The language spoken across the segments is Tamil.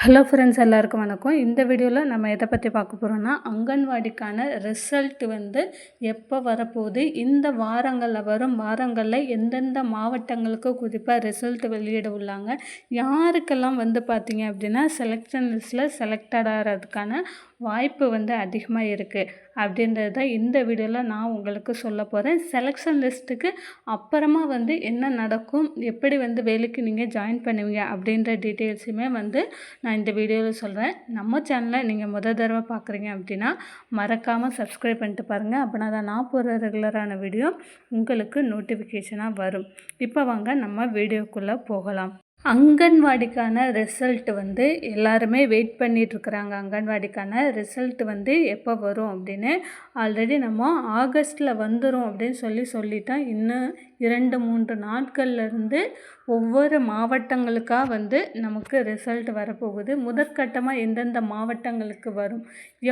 ஹலோ ஃப்ரெண்ட்ஸ் எல்லாருக்கும் வணக்கம். இந்த வீடியோவில் நம்ம எதை பற்றி பார்க்க போகிறோம்னா அங்கன்வாடிக்கான ரிசல்ட் வந்து எப்போ வரப்போகுது இந்த வாரங்களில் வரும் வாரங்களில் எந்தெந்த மாவட்டங்களுக்கு குறிப்பாக ரிசல்ட் வெளியிட உள்ளாங்க யாருக்கெல்லாம் வந்து பார்த்தீங்க அப்படின்னா செலெக்ஷன் லிஸ்ட்டில் செலக்டட் ஆகிறதுக்கான வாய்ப்பு வந்து அதிகமாக இருக்குது அப்படின்றது தான் இந்த வீடியோவில் நான் உங்களுக்கு சொல்ல போகிறேன் செலெக்ஷன் லிஸ்ட்டுக்கு அப்புறமா வந்து என்ன நடக்கும்? எப்படி வந்து வேலைக்கு நீங்கள் ஜாயின் பண்ணுவீங்க? அப்படின்ற டீட்டெயில்ஸுமே வந்து நான் இந்த வீடியோவில் சொல்கிறேன் நம்ம சேனலை நீங்கள் முத தடவை பார்க்குறீங்க அப்படின்னா மறக்காமல் சப்ஸ்கிரைப் பண்ணிட்டு பாருங்கள் அப்படின்னா தான் நான் போகிற ரெகுலரான வீடியோ உங்களுக்கு நோட்டிஃபிகேஷனாக வரும். இப்போ வாங்க நம்ம வீடியோக்குள்ளே போகலாம். அங்கன்வாடிக்கான ரிசல்ட் வந்து எல்லாருமே வெயிட் பண்ணிகிட்ருக்குறாங்க அங்கன்வாடிக்கான ரிசல்ட் வந்து எப்போ வரும் அப்படின்னு ஆல்ரெடி நம்ம ஆகஸ்ட்டில் வந்துடும் அப்படின்னு சொல்லி சொல்லிட்டோம் இன்னும் இரண்டு மூன்று நாட்கள்லேருந்து ஒவ்வொரு மாவட்டங்களுக்காக வந்து நமக்கு ரிசல்ட் வரப்போகுது. முதற்கட்டமாக எந்தெந்த மாவட்டங்களுக்கு வரும்?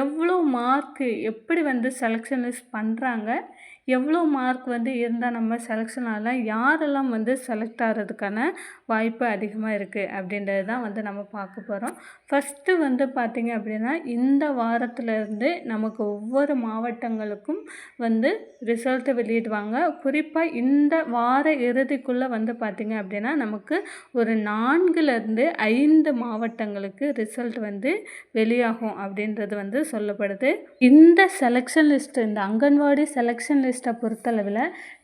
எவ்வளோ மார்க்கு எப்படி வந்து செலெக்ஷன் லிஸ்ட் பண்ணுறாங்க எவ்வளோ மார்க் வந்து இருந்தால் நம்ம செலெக்ஷன் ஆகலாம்? யாரெல்லாம் வந்து செலக்ட் ஆகிறதுக்கான வாய்ப்பு அதிகமாக இருக்குது அப்படின்றது தான் வந்து நம்ம பார்க்க போகிறோம் ஃபஸ்ட்டு வந்து பார்த்திங்க அப்படின்னா இந்த வாரத்துலேருந்து நமக்கு ஒவ்வொரு மாவட்டங்களுக்கும் வந்து ரிசல்ட்டை வெளியிடுவாங்க. குறிப்பாக இந்த வார இறுதிக்குள்ளே வந்து பார்த்திங்க அப்படின்னா நமக்கு ஒரு நான்குலேருந்து ஐந்து மாவட்டங்களுக்கு ரிசல்ட் வந்து வெளியாகும் அப்படின்றது வந்து சொல்லப்படுது. இந்த செலெக்ஷன் லிஸ்ட் இந்த அங்கன்வாடி செலெக்ஷன் லிஸ்ட்டை பொறுத்தளவில்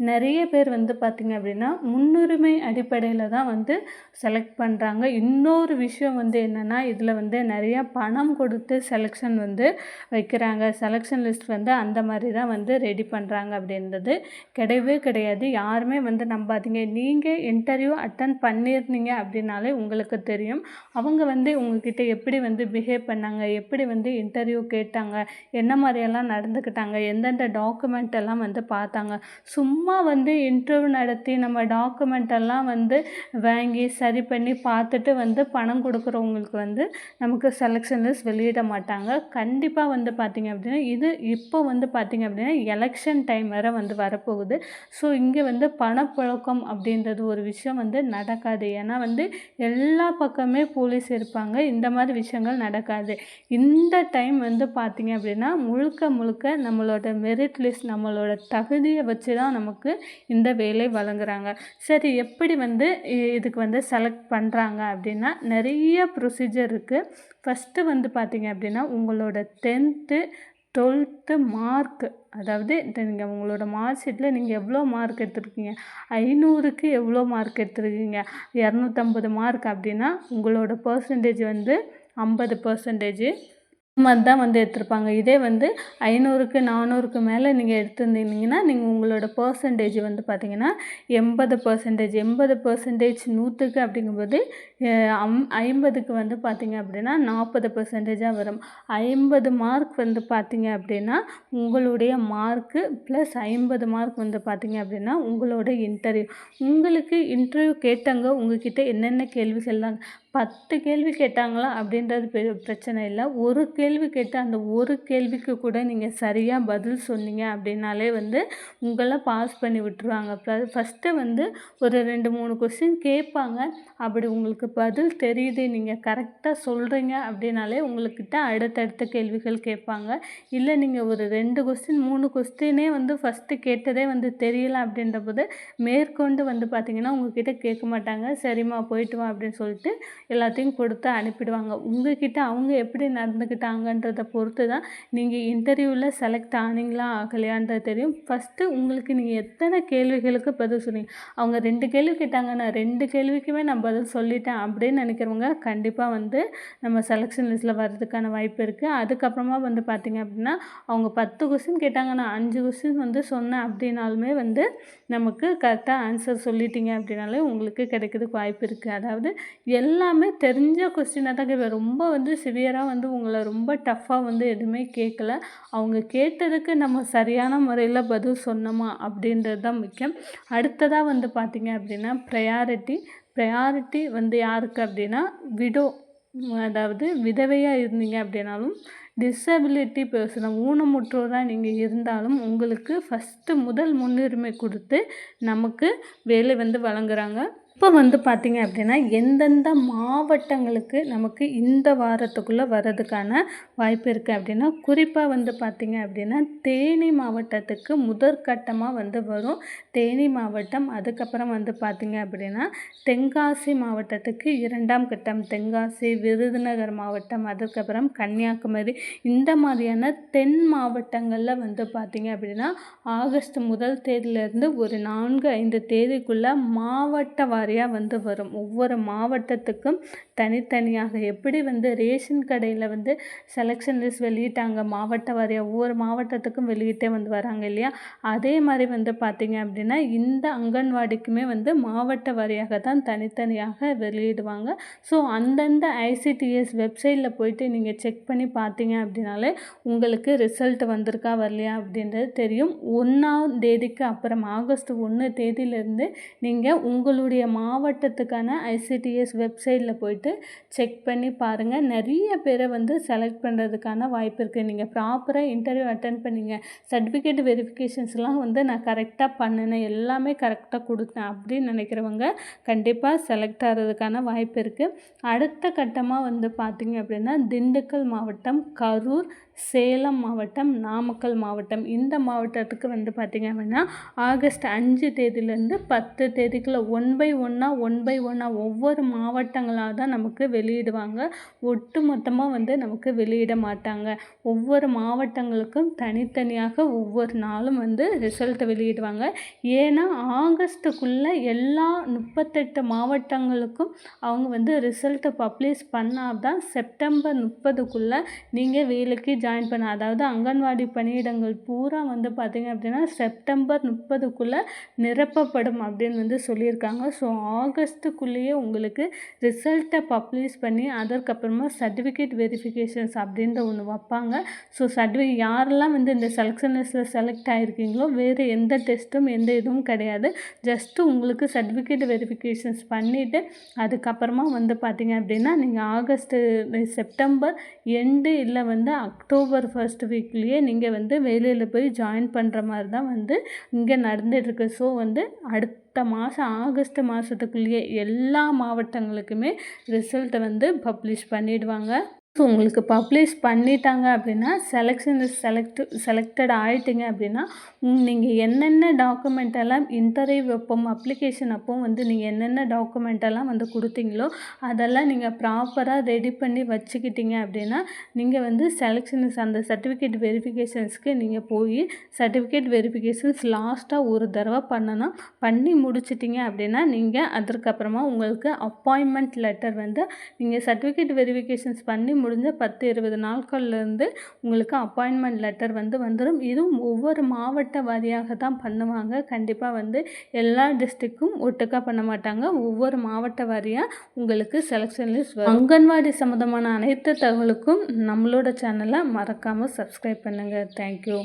நிறைய பேர் வந்து பார்த்திங்க அப்படின்னா முன்னுரிமை அடிப்படையில் தான் வந்து செலக்ட் பண்ணுறாங்க இன்னொரு விஷயம் வந்து என்னென்னா இதில் வந்து நிறையா பணம் கொடுத்து செலெக்ஷன் வந்து வைக்கிறாங்க. செலெக்ஷன் லிஸ்ட் வந்து அந்த மாதிரி தான் வந்து ரெடி பண்ணுறாங்க அப்படின்றது கிடையவே கிடையாது. யாருமே வந்து நம்பாதீங்க. நீங்கள் இன்டர்வியூ அட்டன் பண்ணியிருந்தீங்க அப்படின்னாலே உங்களுக்கு தெரியும். அவங்க வந்து உங்ககிட்ட எப்படி வந்து பிஹேவ் பண்ணாங்க எப்படி வந்து இன்டர்வியூ கேட்டாங்க என்ன மாதிரியெல்லாம் நடந்துக்கிட்டாங்க எந்தெந்த டாக்குமெண்ட் எல்லாம் வந்து பார்த்தாங்க. சும்மா வந்து இன்டர்வியூ நடத்தி நம்ம டாக்குமெண்ட் எல்லாம் வந்து வாங்கி சரி பண்ணி பார்த்துட்டு வந்து பணம் கொடுக்குறவங்களுக்கு வந்து நமக்கு செலெக்ஷன் லிஸ்ட் வெளியிட மாட்டாங்க. கண்டிப்பாக வந்து பார்த்திங்க அப்படின்னா இது இப்போ வந்து பார்த்திங்க அப்படின்னா எலெக்ஷன் டைம் வேறு வந்து வரப்போகுது. ஸோ இங்கே வந்து பணப்புழக்கம் அப்படின்றது ஒரு விஷயம் வந்து நடக்காது. ஏன்னா வந்து எல்லா பக்கமே போலீஸ் இருப்பாங்க. இந்த மாதிரி விஷயங்கள் நடக்காது. இந்த டைம் வந்து பார்த்திங்க அப்படின்னா முழுக்க முழுக்க நம்மளோட மெரிட் லிஸ்ட் நம்மளோட தகுதியை வச்சு தான் நமக்கு இந்த வேலை வழங்குறாங்க. சரி எப்படி வந்து இதுக்கு வந்து செலக்ட் பண்ணுறாங்க அப்படின்னா நிறைய ப்ரொசீஜர் இருக்குது ஃபஸ்ட்டு வந்து பார்த்திங்க அப்படின்னா உங்களோட டென்த்து டுவெல்த்து மார்க்கு அதாவது நீங்கள் உங்களோட மார்க் ஷீட்டில் நீங்கள் எவ்வளோ மார்க் எடுத்துருக்கீங்க? ஐநூறுக்கு எவ்வளோ மார்க் எடுத்துருக்கீங்க? இரநூத்தம்பது மார்க் அப்படின்னா உங்களோட பர்சன்டேஜ் வந்து ஐம்பது பர்சன்டேஜு மாதிரி தான் வந்து எடுத்திருப்பாங்க. இதே வந்து ஐநூறுக்கு நானூறுக்கு மேலே நீங்கள் எடுத்திருந்தீங்கன்னா நீங்கள் உங்களோட பர்சன்டேஜ் வந்து பார்த்திங்கன்னா எண்பது பர்சன்டேஜ் எண்பது பர்சன்டேஜ் நூற்றுக்கு அப்படிங்கும்போது அம் ஐம்பதுக்கு வந்து பார்த்திங்க அப்படின்னா நாற்பது பர்சன்டேஜாக வரும். ஐம்பது மார்க் வந்து பார்த்திங்க அப்படின்னா உங்களுடைய மார்க்கு ப்ளஸ் ஐம்பது மார்க் வந்து பார்த்திங்க அப்படின்னா உங்களோட இன்டர்வியூ உங்களுக்கு இன்டர்வியூ கேட்டாங்க உங்ககிட்ட என்னென்ன கேள்வி செல்லாங்க பத்து கேள்வி கேட்டாங்களா அப்படின்றது பெரிய பிரச்சனை இல்லை. ஒரு கேள்வி கேட்டு அந்த ஒரு கேள்விக்கு கூட நீங்கள் சரியாக பதில் சொன்னீங்க அப்படின்னாலே வந்து உங்களை பாஸ் பண்ணி விட்டுருவாங்க. ஃபஸ்ட்டு வந்து ஒரு ரெண்டு மூணு கொஸ்டின் கேட்பாங்க. அப்படி உங்களுக்கு பதில் தெரியுது நீங்கள் கரெக்டாக சொல்கிறீங்க அப்படின்னாலே உங்கள்கிட்ட அடுத்தடுத்த கேள்விகள் கேட்பாங்க. இல்லை நீங்கள் ஒரு ரெண்டு கொஸ்டின் மூணு கொஸ்டினே வந்து ஃபஸ்ட்டு கேட்டதே வந்து தெரியல அப்படின்ற போது மேற்கொண்டு வந்து பார்த்திங்கன்னா உங்ககிட்ட கேட்க மாட்டாங்க. சரிம்மா போயிட்டு வா அப்படின்னு சொல்லிட்டு எல்லாத்தையும் கொடுத்து அனுப்பிடுவாங்க. உங்ககிட்ட அவங்க எப்படி நடந்துக்கிட்டாங்கன்றதை பொறுத்து தான் நீங்கள் இன்டர்வியூவில் செலக்ட் ஆனீங்களா ஆகலையான்றது தெரியும். ஃபஸ்ட்டு உங்களுக்கு நீங்கள் எத்தனை கேள்விகளுக்கு பதில் சொன்னீங்க? அவங்க ரெண்டு கேள்வி கேட்டாங்க நான் ரெண்டு கேள்விக்குமே நான் பதில் சொல்லிட்டேன் அப்படின்னு நினைக்கிறவங்க கண்டிப்பாக வந்து நம்ம செலெக்ஷன் லிஸ்ட்டில் வர்றதுக்கான வாய்ப்பு இருக்குது அதுக்கப்புறமா வந்து பார்த்திங்க அப்படின்னா அவங்க பத்து கொஸ்டின் கேட்டாங்க. நான் அஞ்சு கொஸ்டின் வந்து சொன்னேன் அப்படின்னாலுமே வந்து நமக்கு கரெக்டாக ஆன்சர் சொல்லிட்டீங்க அப்படின்னாலே உங்களுக்கு கிடைக்கிறதுக்கு வாய்ப்பு இருக்குது அதாவது எல்லாமே தெரிஞ்ச கொஸ்டினாக தான் கேட்பேன். ரொம்ப வந்து சிவியராக வந்து உங்களை ரொம்ப டஃப்பாக வந்து எதுவுமே கேட்கல. அவங்க கேட்டதுக்கு நம்ம சரியான முறையில் பதில் சொன்னோமா அப்படின்றது தான் முக்கியம். அடுத்ததாக வந்து பார்த்திங்க அப்படின்னா ப்ரையாரிட்டி ப்ரையாரிட்டி வந்து யாருக்கு அப்படின்னா விடோ அதாவது விதவையாக இருந்தீங்க அப்படின்னாலும் டிசபிலிட்டி பர்சனாக ஊனமுற்றோராக நீங்கள் இருந்தாலும் உங்களுக்கு ஃபஸ்ட்டு முதல் முன்னுரிமை கொடுத்து நமக்கு வேலை வந்து வழங்குறாங்க. இப்போ வந்து பார்த்திங்க அப்படின்னா எந்தெந்த மாவட்டங்களுக்கு நமக்கு இந்த வாரத்துக்குள்ளே வர்றதுக்கான வாய்ப்பு இருக்குது அப்படின்னா குறிப்பாக வந்து பார்த்திங்க அப்படின்னா தேனி மாவட்டத்துக்கு முதற்கட்டமாக வந்து வரும். தேனி மாவட்டம் அதுக்கப்புறம் வந்து பார்த்திங்க அப்படின்னா தென்காசி மாவட்டத்துக்கு இரண்டாம் கட்டம் தென்காசி விருதுநகர் மாவட்டம் அதுக்கப்புறம் கன்னியாகுமரி இந்த மாதிரியான தென் மாவட்டங்களில் வந்து பார்த்திங்க அப்படின்னா ஆகஸ்ட் முதல் தேதியிலேருந்து ஒரு நான்கு ஐந்து தேதிக்குள்ளே மாவட்ட வாரியாக வந்து வரும். ஒவ்வொரு மாவட்டத்துக்கும் தனித்தனியாக எப்படி வந்து ரேஷன் கடையில் வந்து செலெக்ஷன் லிஸ்ட் வெளியிட்டாங்க மாவட்ட வாரியாக ஒவ்வொரு மாவட்டத்துக்கும் வெளியிட்டே வந்து வராங்க இல்லையா? அதே மாதிரி வந்து பார்த்திங்க அப்படின்னா இந்த அங்கன்வாடிக்குமே வந்து மாவட்ட வாரியாக தான் தனித்தனியாக வெளியிடுவாங்க. ஸோ அந்தந்த ஐசிடிஎஸ் வெப்சைட்டில் போயிட்டு நீங்கள் செக் பண்ணி பார்த்தீங்க அப்படின்னாலே உங்களுக்கு ரிசல்ட் வந்திருக்கா வரலையா அப்படின்றது தெரியும். ஒன்றாம் தேதிக்கு அப்புறம் ஆகஸ்ட் ஒன்று தேதியிலேருந்து நீங்கள் உங்களுடைய மாவட்டத்துக்கான ஐசிடிஎஸ் வெப்சைட்டில் போயிட்டு செக் பண்ணி பாருங்கள் நிறைய பேரை வந்து செலக்ட் பண்ணுறதுக்கான வாய்ப்பு இருக்குது நீங்கள் ப்ராப்பராக இன்டர்வியூ அட்டன் பண்ணிங்க. சர்டிஃபிகேட் வெரிஃபிகேஷன்ஸ்லாம் வந்து நான் கரெக்டாக பண்ணினேன். எல்லாமே கரெக்டாக கொடுத்தேன் அப்படின்னு நினைக்கிறவங்க கண்டிப்பாக செலக்ட் ஆகிறதுக்கான வாய்ப்பு இருக்குது அடுத்த கட்டமாக வந்து பார்த்திங்க அப்படின்னா திண்டுக்கல் மாவட்டம் கரூர் சேலம் மாவட்டம் நாமக்கல் மாவட்டம். இந்த மாவட்டத்துக்கு வந்து பார்த்திங்க அப்படின்னா ஆகஸ்ட் அஞ்சு தேதியிலேருந்து பத்து தேதிக்குள்ளே ஒன் பை ஒன்னாக ஒன் பை ஒன்னாக ஒவ்வொரு மாவட்டங்களாக தான் நமக்கு வெளியிடுவாங்க. ஒட்டு மொத்தமாக வந்து நமக்கு வெளியிட மாட்டாங்க. ஒவ்வொரு மாவட்டங்களுக்கும் தனித்தனியாக ஒவ்வொரு நாளும் வந்து ரிசல்ட்டை வெளியிடுவாங்க. ஏன்னா ஆகஸ்ட்டுக்குள்ளே எல்லா முப்பத்தெட்டு மாவட்டங்களுக்கும் அவங்க வந்து ரிசல்ட்டை பப்ளிஷ் பண்ணால் தான் செப்டம்பர் முப்பதுக்குள்ளே நீங்கள் வேலைக்கு ஜாயின் பண்ண அதாவது அங்கன்வாடி பணியிடங்கள் பூரா வந்து பார்த்திங்க அப்படின்னா செப்டம்பர் முப்பதுக்குள்ளே நிரப்பப்படும் அப்படின்னு வந்து சொல்லியிருக்காங்க. ஸோ ஆகஸ்ட்டுக்குள்ளேயே உங்களுக்கு ரிசல்ட்டை பப்ளிஷ் பண்ணி அதற்கப்புறமா சர்டிஃபிகேட் வெரிஃபிகேஷன்ஸ் அப்படின்ற ஒன்று வைப்பாங்க. ஸோ சர்டிஃபி யாரெல்லாம் வந்து இந்த செலெக்ஷன் லிஸ்ட்டில் செலக்ட் ஆகிருக்கீங்களோ வேறு எந்த டெஸ்ட்டும் எந்த இதுவும் கிடையாது. ஜஸ்ட்டு உங்களுக்கு சர்டிஃபிகேட் வெரிஃபிகேஷன்ஸ் பண்ணிவிட்டு அதுக்கப்புறமா வந்து பார்த்திங்க அப்படின்னா நீங்கள் ஆகஸ்ட்டு செப்டம்பர் எண்டு இல்லை வந்து அக்டோபர் அக்டோபர் ஃபர்ஸ்ட் வீக்லேயே நீங்கள் வந்து வேலையில் போய் ஜாயின் பண்ணுற மாதிரி தான் வந்து இங்கே நடந்துகிட்ருக்கு ஸோ வந்து அடுத்த மாதம் ஆகஸ்ட் மாதத்துக்குள்ளேயே எல்லா மாவட்டங்களுக்குமே ரிசல்ட்டை வந்து பப்ளிஷ் பண்ணிவிடுவாங்க உங்களுக்கு பப்ளிஷ் பண்ணிட்டாங்க அப்படின்னா செலெக்ஷன் செலக்ட் செலக்டட் ஆகிட்டிங்க அப்படின்னா நீங்கள் என்னென்ன டாக்குமெண்ட் எல்லாம் இன்டர்வியூ அப்போ அப்ளிகேஷன் அப்போ வந்து நீங்கள் என்னென்ன டாக்குமெண்ட் எல்லாம் வந்து கொடுத்தீங்களோ அதெல்லாம் நீங்கள் ப்ராப்பராக ரெடி பண்ணி வச்சுக்கிட்டீங்க அப்படின்னா நீங்கள் வந்து செலெக்ஷன்ஸ் அந்த சர்டிஃபிகேட் வெரிஃபிகேஷன்ஸ்க்கு நீங்கள் போய் சர்டிஃபிகேட் வெரிஃபிகேஷன்ஸ் லாஸ்ட்டாக ஒரு தடவை பண்ணணும் பண்ணி முடிச்சிட்டிங்க அப்படின்னா நீங்கள் அதற்கப்புறமா உங்களுக்கு அப்பாயின்மெண்ட் லெட்டர் வந்து நீங்கள் சர்டிஃபிகேட் வெரிஃபிகேஷன்ஸ் பண்ணி முடிஞ்ச பத்து இருபது நாட்கள்லேருந்து உங்களுக்கு அப்பாயின்மெண்ட் லெட்டர் வந்து வந்துடும் இதுவும் ஒவ்வொரு மாவட்ட வாரியாக தான் பண்ணுவாங்க. கண்டிப்பாக வந்து எல்லா டிஸ்ட்ரிக்கும் ஒட்டுக்காக பண்ண மாட்டாங்க. ஒவ்வொரு மாவட்ட வாரியாக உங்களுக்கு செலெக்ஷன் லிஸ்ட் வரும். அங்கன்வாடி சம்மந்தமான அனைத்து தகவலுக்கும் நம்மளோட சேனலை மறக்காமல் சப்ஸ்கிரைப் பண்ணுங்கள் தேங்க்யூ